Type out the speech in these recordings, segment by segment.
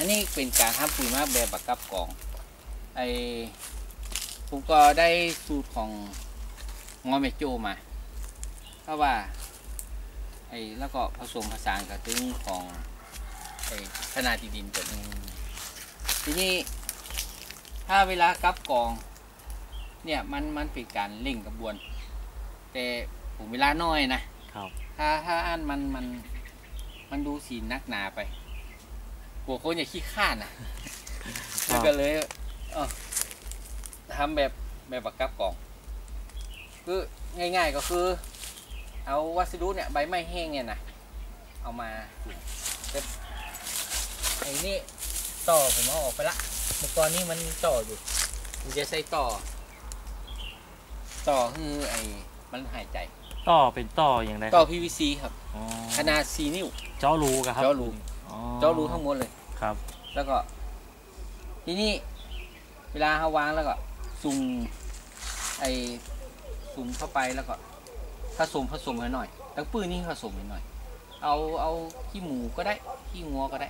อันนี้เป็นการทำปุ๋ยหมากแบบบักกับกองไอผมก็ได้สูตรของงอเมโจมา เพราะว่าไอแล้วก็ผสมผสานกับตึงของไอขนาดที่ดินตัวนี้ทีนี้ถ้าเวลากับกอง เนี่ยมันมันเป็นการเร่งกระบวน แต่ผมเวลาน้อยนะครับถ้าถ้าอันมันมันมันดูสีนักหนาไป กลัวคนอย่าขี้ข้านนะแล้วก็เลยเออทำแบบแบบบักกับกล่อง คือง่าย ๆก็คือ เอาวัสดุเนี่ยใบไม้แห้งเนี่ยนะเอามาจุ่มแต่ไอ้นี่ต่อผมเอาออกไปละเมื่อก่อนนี่มันมีต่ออยู่ผมจะใส่ต่อ ต่อคือไอ้มันหายใจ ต่อเป็นต่ออย่างไรคต่อรับ PVC ครับอ๋อขนาด4นิ้ว เจาะรูครับ เจาะรูอ๋อเจาะรูทั้งหมดเลย ครับ แล้วก็ ทีนี้ เวลาเขาวางแล้วก็ซุ่มไอ้ซุ่มเข้าไปแล้วก็ผสมผสมให้หน่อยตั้งปื้นนี่ผสมให้หน่อย เอาเอาขี้หมูก็ได้ขี้งัวก็ได้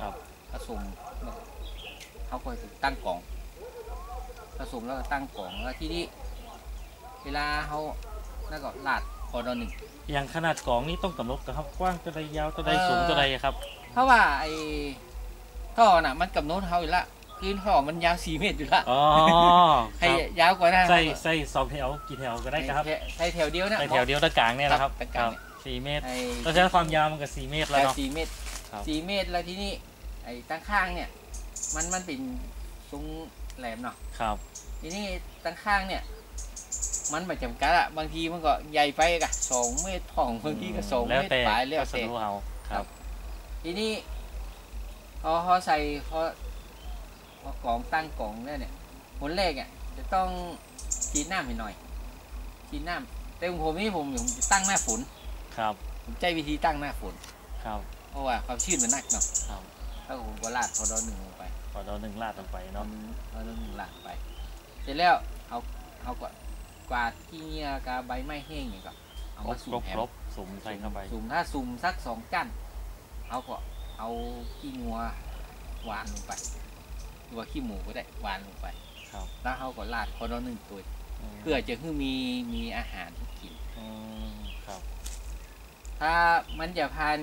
ครับผสมแล้วเขาก็จะตั้งกล่องผสมแล้วก็ตั้งกล่องแล้วที่นี่เวลาเขาแล้วก็ลาดพอดอหนึ่งอย่างขนาดกล่องนี่ต้องกำหนดกับครับกว้างตัวใดยาวตัวใดสูงตัวใดครับ เพราะว่าไอ้ ท่อน่ะมันกำหนดเขาอยู่ละคือท่อมันยาวสี่เมตรอยู่ละอ๋อคให้รับยาวกว่านั้นใส่ใส่สองแถวกี่แถวก็ได้ครับใส่ใส่แถวเดียวนะใส่แถวเดียวตะกลางเนี่ยนะครับครับตะกลางเนี่ยสี่เมตรไอ้เราใช้ความยาวมันก็สี่เมตรแล้วแต่เนาะสี่เมตรครับสี่เมตรแล้วที่นี่ไอ้ตั้งข้างเนี่ย มันมันเป็นทรงแหลมเนาะครับทีนี้ตั้งข้างเนี่ย มันไม่จำกัดอะบางทีมันก็ใหญ่ไปกะสองเมตรผ่องบางทีก็สองแล้วเมตรแต่ปลายแล้ววัสแต่ดุเอาครับ ทีนี้ พอเขาใส่พอพอกล่องตั้งกล่องเนี่ยเนี่ยผลแรกอะจะต้องฉีดน้ำให้หน่อยฉีดน้ำแต่ของผมนี่ผมผมจะตั้งหน้าฝนครับ ผมใจวิธีตั้งหน้าฝนครับ เพราะว่าความชื้นมันหนักเนาะครับแล้วผมก็ลาดพอดอหนึ่งลงไปพอเราหนึ่งลาดลงไปเนาะเนาะพอดอหนึ่งลาดไป เสร็จแล้วเอาเอากวาดกวาดที่เงี้ยกับใบไม้แห้งอย่างก็เอาครมาบสุ่ครมบแฮครมบสุ่มใส่เข้าไปสุ่มถ้าสุ่มสักสองกั้นเอาก็ เอาขี้งัวหวานลงไปหรือว่าขี้หมูก็ได้หวานลงไปครับแล้วเขาก็ราดพอดอหนึ่งตัวเพื่อจะให้มีมีอาหารที่กินอืมครับ ถ้ามันจะผ่าน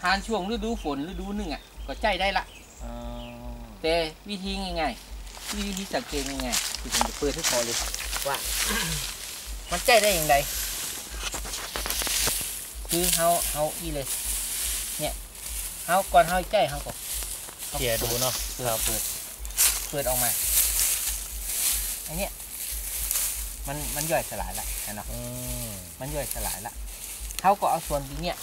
ผ่านช่วงฤดูฝนฤดูหนึ่งอะ ก็ใจได้ละอ๋อแต่วิธีง่ายๆวิธีสังเกตง่ายๆคือผมจะเปิดให้พอเลยว่า มันใจได้อย่างไรคือเขาเขาอีเลย เนี่ย เขาก่อนเขาใจเขาก็เขี่ยดูเนาะครับเปิดเปิดออกมาอันเนี้ยมันมันย่อยสลายละเนาะอืมมันย่อยสลายละเขาก็เอาส่วนที่เนี้ย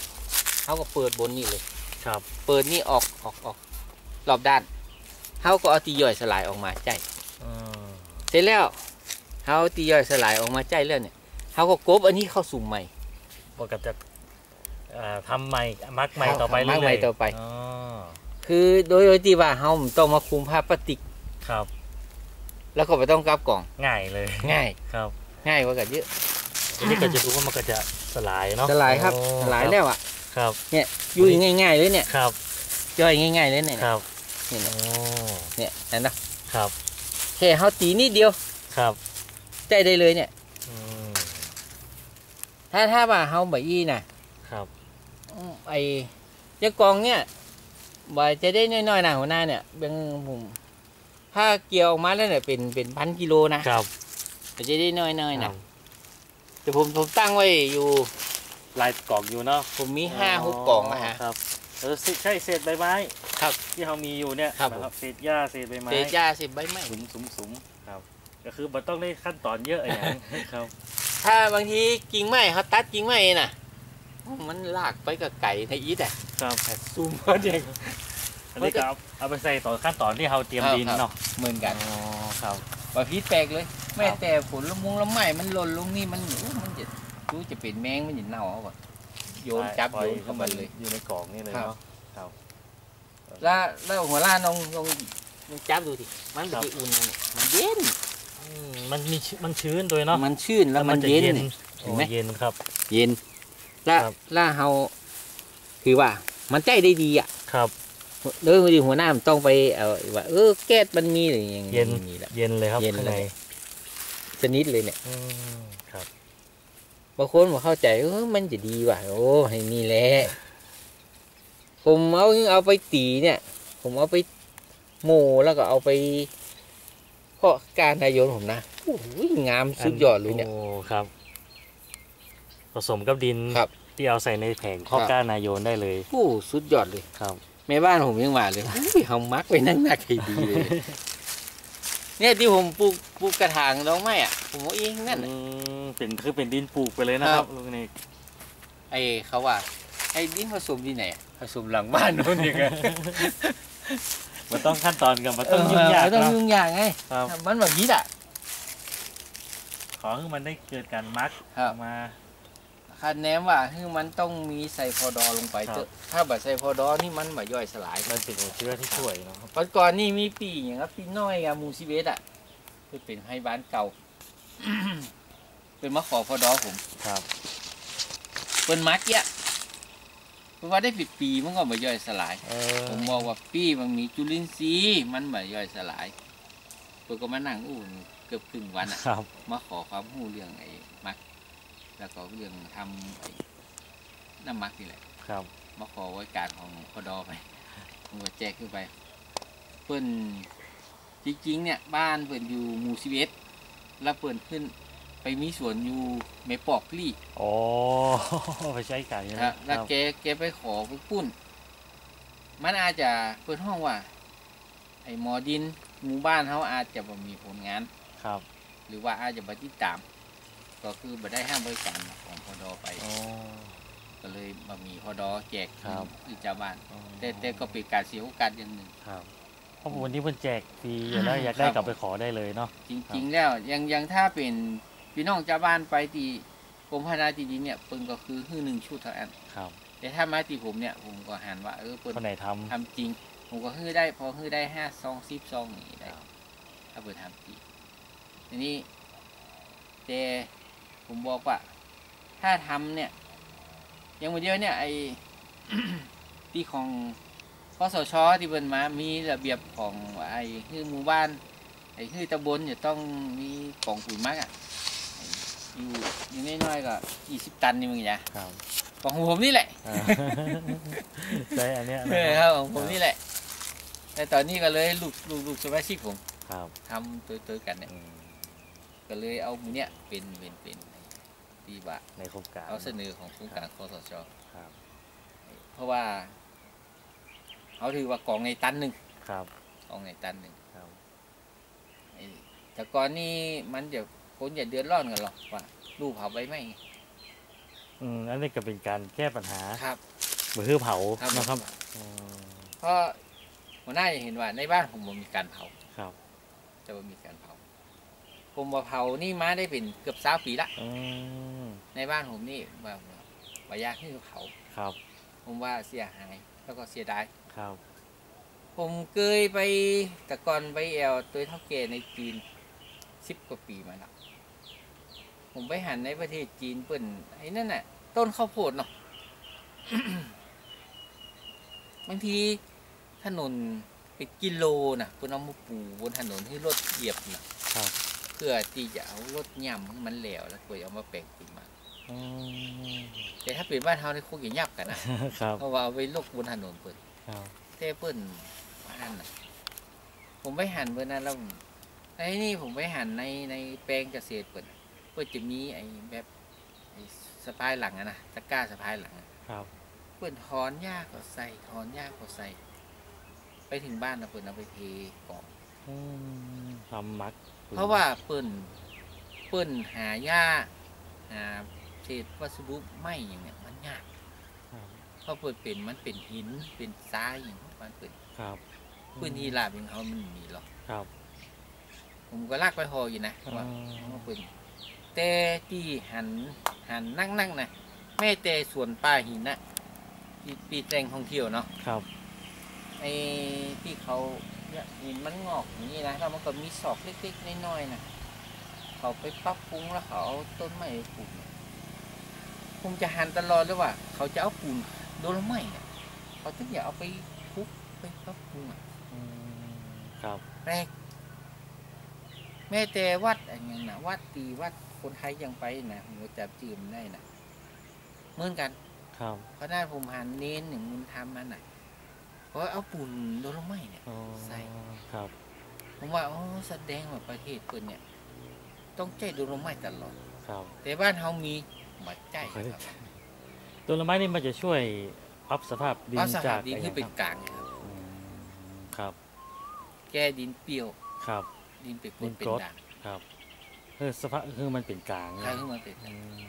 เขาก็เปิดบนนี่เลยครับ เปิดนี่ออกออกออกรอบด้านเขาก็เอาตีย่อยสลายออกมาใจอืมเสร็จแล้วเขาเอาตีย่อยสลายออกมาใจแล้วเนี่ยเขาก็กบอันนี้เข้าสุ่มใหม่บวกกับจะเอ่อ ทำใหม่มักใหม่ต่อไปมัเรื่กอยๆใหม่ต่อไปอ๋อคือโดยโดยที่ว่าเขาต้องมาคุมผ้าพลาสติกครับ แล้วก็ไม่ต้องกลับกล่องง่ายเลย ง่ายครับ ง่ายกว่ากันเยอะทีนี้ก็จะดูว่ามันก็จะสลายเนาะสลายครับโอ้สลายแล้วอะครับอยู่ง่าย ๆเลยเนี่ยครับย่อยง่ายๆเลยเนี่ยครับเนี่ยโอ้เนี่ยเห็นนะครับแค่เขาตีนิดเดียวครับใจได้เลยเนี่ยอืมถ้าถ้าว่าเขาแบบอี้น่ะครับอืม ไอ้เจ้ากองเนี่ยบ่จะได้น้อยๆนะหัวหน้าเนี่ยเป็นผมถ้าเกี่ยวออกมาแล้วเนี่ยเป็นเป็นพันกิโลนะครับแต่จะได้น้อยๆนะแต่ผมผมตั้งไว้อยู่ลายกล่องอยู่เนาะผมมีห้าหกกล่องนะฮะครับเออใช่เศษใบไม้ครับ ที่เรามีอยู่เนี่ยครับนะเศษหญ้าเศษใบไม้เตจาสิบใบไม้สุมสุมสุมครับ ก็คือมันต้องได้ขั้นตอนเยอะอย่างนี้ครับ ถ้าบางทีกิ่งไม้เขาตัดกิ่งไม้น่ะ มันลากไปกับไก่ในอีทอะครับซูมเขาเด็กอันนี้ก็เอาเอาไปใส่ต่อขั้นตอนที่เราเตรียมครับดินครับเนาะเหมือนกันอ๋อครับว่าพิษแปลกเลย แม้ครับแต่ผลละมุงละไม้มันหล่นลงนี่มันอู้มันจะรู้จะเป็นแมงมันจะเน่าเอาก่อนโยนจับปล่อโยนเข้ามาเลยอยู่ในกล่องนี่เลยครับเนาะครับแล้วแล้วหัวล่านลองลองลองจับดูสิมันครัจะบอุ่นมันมันเย็นอืมมันมีชื้นมันชื้นด้วยเนาะมันชื้นแล้วมันจะเย็นเห็เห็นไหมเย็นครับ เย็นแล้วครับแล้วเฮาคือว่า มันใจได้ดีอะครับเรื่องดีหัวหน้ามันต้องไปเอาว่าเออแก๊สมันมีหรือยังเย็นมีแหละ เย็นเลยครับเย็นข้างในเลย ชนิดเลยเนี่ยอืมครับ บางคนมาเข้าใจเออมันจะดีว่ะโอ้ให้นี่แหละผมเอาเอาไปตีเนี่ย ผมเอาไปโมแล้วก็เอาไปเพาะการนายนผมนะโอ้โหงามสุดยอดเลยเนี่ย โอ้ครับ ผสมกับดินครับ ที่เอาใส่ในแผงข้อครับก้านนายโยนได้เลยโอ้สุดยอดเลยครับ แม่บ้านผมยังมาเลยอุ้ยเฮามักไปนั่งหนักให้ดีเลย เนี่ยที่ผมปลูกปลูกกระถางดอกไม้อะผมเอาเองนั่นน่ะ อืมเป็นคือเป็นดินปลูกไปเลยนะคครัรับ บลุงนี่ไอ้เขาว่าไอ้ดินผสมที่ไหนอะผสมหลังบ้านโน่นเองอะมันต้องขั้นตอนกันมันต้องยุ่งยากเออมันต้องเนาะยุ่งยากไงครับมันแบบนี้อะขอให้มันได้เกิดการมักครับออกมา คันแนมว่าคือมันต้องมีใส่พอดอลงไปครับเถอะถ้าแบบใส่พอดอนี่มันแบบย่อยสลายมันเป็นหัวเชื้อที่ช่วยเนาะครับปัจก่อนนี่มีปีอย่างครับปีน้อยกับมูซิเวสอะคือเป็นให้บ้านเก่า เป็นมาขอพอดอผมครับเป็นมาร์กเยอะเพราะว่าได้ปิดปีมันก็แบบย่อยสลาย เออผมบอกว่าปีมันมีจุลินทรีย์มันแบบย่อยสลายเพื่อก็มานั่งอู้เกือบครึ่งวันอะครับมาขอความรู้เรื่องไอ้มัก แล้วก็เรื่องทำไอ้น้ำมักนี่แหละ ครับมาขอไว้การของพอดอไปผมก็แจกขึ้นไป เพิ่นจริงๆ เนี่ยบ้านเพิ่นอยู่หมู่สิบเอ็ดแล้วเพิ่นขึ้นไปมีสวนอยู่เมปอกลี่โอ้ไปใช้ไก่นะนะแล้วแกแกไปขอไปปุ้น มันอาจจะเพิ่นห้องว่า ไอ้หมอดินหมู่บ้านเขาอาจจะบ่มีผลงานครับ หรือว่าอาจจะบ่ติดตาม ก็คือบ่ได้ห้ามบริการของพอดอไปโอ้ก็เลยมามีพอดอแจกครับอีกชาวบ้านแต่แต่ก็เป็นการเสียโอกาสอย่างหนึ่ง ครับเพราะวันนี้เพิ่นแจกฟรีอยู่แล้วอยากได้ครับ กลับไปขอได้เลยเนาะ จริง ๆ แล้วยังยังถ้าเป็นพี่น้องชาวบ้านไปที่กรมพัฒนาที่ดินเนี่ยเพิ่นก็คือฮื้อหนึ่งชุดเท่านั้นครับแต่ถ้ามาที่ผมเนี่ยผมก็หันว่าเออเพิ่นคนไหนทำ ทำจริง ผมก็ฮื้อได้พอฮื้อได้ห้าซองสิบซองอย่างนี้ได้ ครับ ถ้าเพิ่นทำจริงทีนี้แต่ ผมบอกว่า ถ้าทำเนี่ยอย่างวันเดียวเนี่ยไอที่ของพสชที่เพิ่นมามีระเบียบของไอ้คือหมู่บ้านไอ้คือตำบลจะต้องมีกล่องปุ๋ยหมักอะไอ้อยู่อยู่น้อยๆก็ยี่สิบตันนี่มึงอย่าครับของผมนี่แหละอ่าใช้อันเนี้ยเอนะอคครับรับของผมนี่แหละแต่ตอนนี้ก็เลยลูกลูกลูกสมาชิกผมครับทำตัวๆกันเนี่ยอืมก็เลยเอาหมูเนี่ยเป็นเป็นเป็น ตีบะในโครงการเอาเสนอของโครงการคอสชครับเพราะว่าเขาถือว่ากล่องในตันหนึ่งครับกล่องในตันหนึ่งครับไอ้แต่ก่อนนี่มันจะคนอย่าเดือดร้อนกันหรอกว่าลูกเผาใบไม้ไงอืมอันนี้ก็เป็นการแก้ปัญหาครับมือคือเผาครับนะครับอืมเพราะหัวหน้าจะเห็นว่าในบ้านผมบ่มีการเผาครับ จะบ่มีการเผา ผมว่าเผานี่มาได้เป็นเกือบสามปีละอืมในบ้านผมนี่ว่าว่ายากที่จะเผาครับ ผมว่าเสียหายแล้วก็เสียดายครับ ผมเคยไปแต่ก่อนไปแอลตัวเท่าแก่ในจีนสิบกว่าปีมาแล้วผมไปหันในประเทศจีนเปิ่นไอ้นั่นน่ะ ต้นข้าวโพดเนาะบางทีถนนเป็นกิโลนะเพิ่นเอามาปูบนถนนให้รถเหยียบนะครับ เพื่อที่จะเอารถย่ำให้มันแหลวแล้วก็เอามาแปลงเป็นมาอืมแต่ถ้าเป็นบ้านเฮานี่คงจะยับกันนะครับเพราะว่าเอาไปลกบนถนนเพิ่นครับแต่เพิ่นหันน่ะผมไปหันเพิ่นนั้นแล้วไอ้นี่ผมไปหันในในแปลงเกษตรเพิ่นเพิ่นจะมีไอ้แบบไอ้สะพายหลังอะนะตะกร้าสะพายหลังอะครับเพิ่นถอนหญ้าก็ใส่ถอนหญ้าก็ใส่ ไปถึงบ้านนะเพิ่นเอาไปเทกองอืม ทำมักเพราะว่าเปิ้นเปิ้นหาหญ้าหาเศษวัสดุไม้อย่างเนี้ยมันยากครับเพราะเปิ้นเป็นมันเป็นหินเป็นทรายอย่างนี้มันเปิ้นครับพื้นที่ราบอย่างเขามันมีหรอกครับ ผมก็ลากไปหออยู่นะว่าอืมว่าเปิ้นแต่ที่หันหันนั่งนั่งๆนะแม่แต่ส่วนป่าหินนะที่ปีแตงท่องเที่ยวเนาะครับไอ้ที่เขา เนี่ยหินมันงอกอย่างนี้นะแล้วมันก็มีศอกเล็กๆน้อยๆนะเขาไปปรับปรุงแล้วเขาเอาต้นไม้ไปปลูกเนี่ยผมจะหันตลอดเลยว่า เขาจะเอาปูนโดนไม้เนี่ยเขาต้องอย่าเอาไปทุบไปปรับปรุงอะอืมครับแปลกแม้แต่วัดอะไรอย่างนะวัดตีวัดคนไทยยังไปนะผมก็จับจืมได้นะเหมือนกัน ครับเพราะน่าผมหันเน้นหนึ่งมุนทำมันอะ เพราะเอาปุ่นโดนลงไม้เนี่ยอ๋อใส่ครับผมว่าอ๋อแสดงว่าประเทศเพิ่นเนี่ย ต้องใจโดนลงไม้ตลอดครับ แต่บ้านเฮามีมาใจครับตัวละไม้นี่มันจะช่วยปรับสภาพดิเพราะนสจาถากนดินอะไรคือเป็นครับกลางครับอืมครับ แก้ดินเปรี้ยวครับ ดินเป็นกรดิดนเป็นกรดด่างครับคือสภาพคือมันเป็นกลางใช่ขึ้นมาเป็นอืม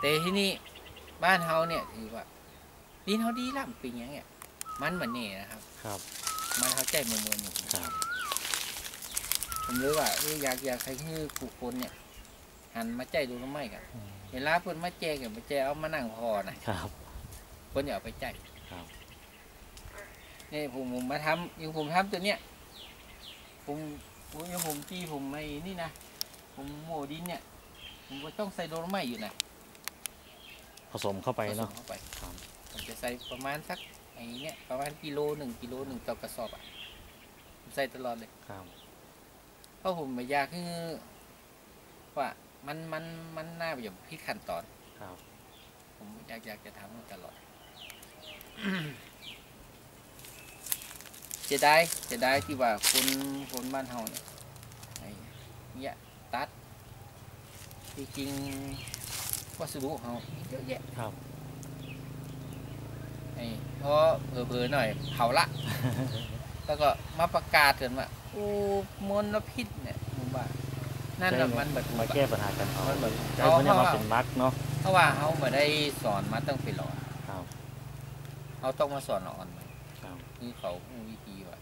แต่ที่นี่บ้านเฮาเนี่ยถือว่าดินเฮาดีล่ำเป็นหยังเนี่ย มันเหมือนนี่นะครับ ครับ มันเฮาใจมือมือหนึ่งครับ ผมเลยว่าเอ้ยอยากอยากให้คือผู้คนเนี่ย หันมาใจดูน้ำไม้กันอืมเวลาเพิ่นมาแจกกันมาแจกเอามานั่งพอนะครับเพิ่นอย่าเอาไปใจครับนี่ผมผมมาทำอยังผมทำตัวเนี้ยผมผมอยังผมที่ผมไม่นี่นะผมโมดินเนี่ย ผมก็ต้องใส่โดนไม้อยู่นะผสมเข้าไปผสเนาะมเข้าไปครับผมจะใส่ประมาณสัก ไอ้เนี่ยประมาณกิโลหนึ่งกิโลหนึ่งต่อกระสอบอะผมใส่ตลอดเลยครับเพราะผมไม่อยากคือว่ามันมันมันน่าไปอย่างพิดขั้นตอนครับ ผมอยากอยากจะทำมันตลอดจะได้จะได้ที่ว่าคนคนบ้านเฮาเนี่ยไอ้เนี่ยตัดที่จริงวัสดุเฮาเยอะแยะครับไอ้ เพราะเผลอๆหน่อยเผาละ แล้วก็มาประกาศกันว่าโอ้มลพิษเนี่ยหมู่บ้านนั่นน่ะมันแบบมาแก้ปัญหากันเอามันแบบใจพวกเนี้ยเอามาเอาเป็นมักเนาะเพราะว่าเขาไม่ได้สอนมาตั้งแต่หลอนครับเขาต้องมาสอนเราอ่อนมาครับคือเขารู้วิธีว่า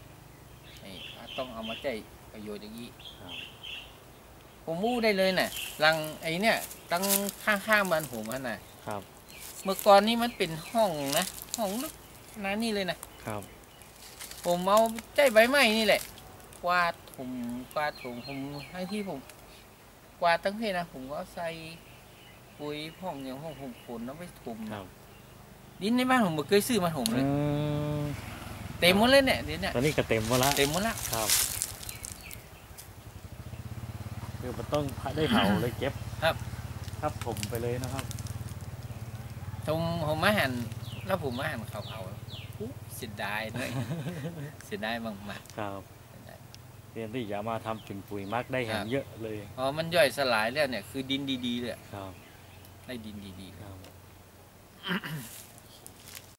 ไอ้ต้องเอามาใจประโยชน์อย่างนี้ครับผมรู้ได้เลยน่ะรังไอ้เนี่ยตั้งข้างๆบ้านผมอะน่ะครับ เมื่อก่อนนี้มันเป็นห้องนะ ห้องลึก นะนี่เลยนะครับ ผมเอาใจใบไม้นี่แหละกวาดผมกวาดผมผมทั้งที่ผมกวาดตั้งเพนะผมก็ใส่ปุ๋ยพ่องอย่างห้องผมขนแล้วไปถมครับ ดินในบ้านผมไม่เคยซื้อมาถมเลยอืมเต็มหมดเลยเนี่ยเดี๋ยวเนี่ยตอนนี้ก็เต็มหมดละเต็มหมดละครับคือมันต้องได้เผาเลยเก็บครับ ครับผมไปเลยนะครับผมผมมาหัน แล้วผมมาหันเขาเผาๆอุ๊ยเสียดายด้วยเสียดายมากครับๆเสียดายเรียนที่อย่ามาทำถึงปุ๋ยมักได้แหครังบเยอะเลยพอมันย่อยสลายแล้วเนี่ยคือดินดีๆเลยครับได้ดินดีๆครับ